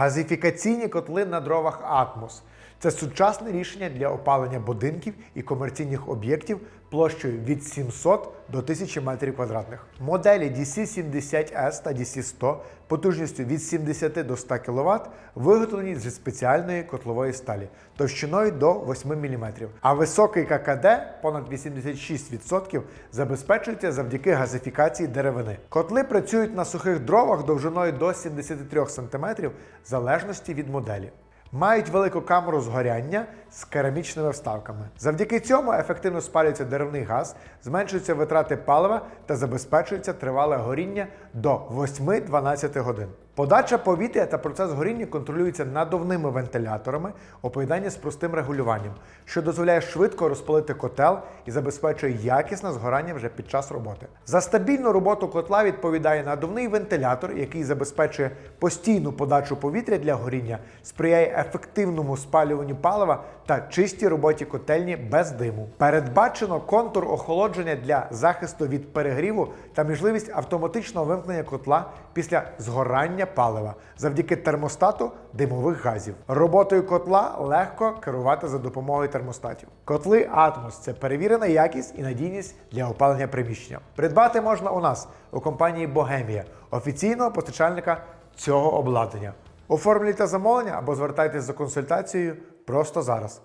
Газифікаційні котли на дровах Атмос. Це сучасне рішення для опалення будинків і комерційних об'єктів площею від 700 до 1000 метрів квадратних. Моделі DC70S та DC100 потужністю від 70 до 100 кВт виготовлені зі спеціальної котлової сталі товщиною до 8 мм. А високий ККД понад 86% забезпечується завдяки газифікації деревини. Котли працюють на сухих дровах довжиною до 73 см в залежності від моделі. Мають велику камеру згоряння з керамічними вставками. Завдяки цьому ефективно спалюється деревний газ, зменшуються витрати палива та забезпечується тривале горіння до 8-12 годин. Подача повітря та процес горіння контролюється надувними вентиляторами у поєднанні з простим регулюванням, що дозволяє швидко розпалити котел і забезпечує якісне згорання вже під час роботи. За стабільну роботу котла відповідає надувний вентилятор, який забезпечує постійну подачу повітря для горіння, сприяє ефективному спалюванню палива та чистій роботі котельні без диму. Передбачено контур охолодження для захисту від перегріву та можливість автоматичного вимкнення котла після згорання палива завдяки термостату димових газів. Роботою котла легко керувати за допомогою термостатів. Котли Атмос це перевірена якість і надійність для опалення приміщення. Придбати можна у нас у компанії Богемія, офіційного постачальника цього обладнання. Оформлюйте замовлення або звертайтесь за консультацією просто зараз.